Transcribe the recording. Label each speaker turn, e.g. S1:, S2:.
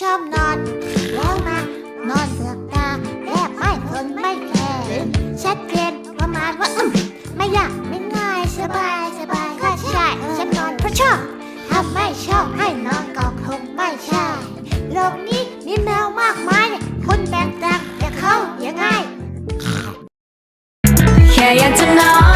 S1: ชอบนอนแล้วมานอนเสือกตาแทบไม่ทนไม่แคร์ชัดเจนประมาณว่าอืมไม่ยากไม่ง่ายสบายสบายก็ใช่ฉันนอนเพราะชอบถ้าไม่ชอบให้นอนก็คงไม่ใช่โลกนี้มีแมวมากมายคนแตกต่างแต่เขาอย่างไง
S2: แค่อยากจะนอน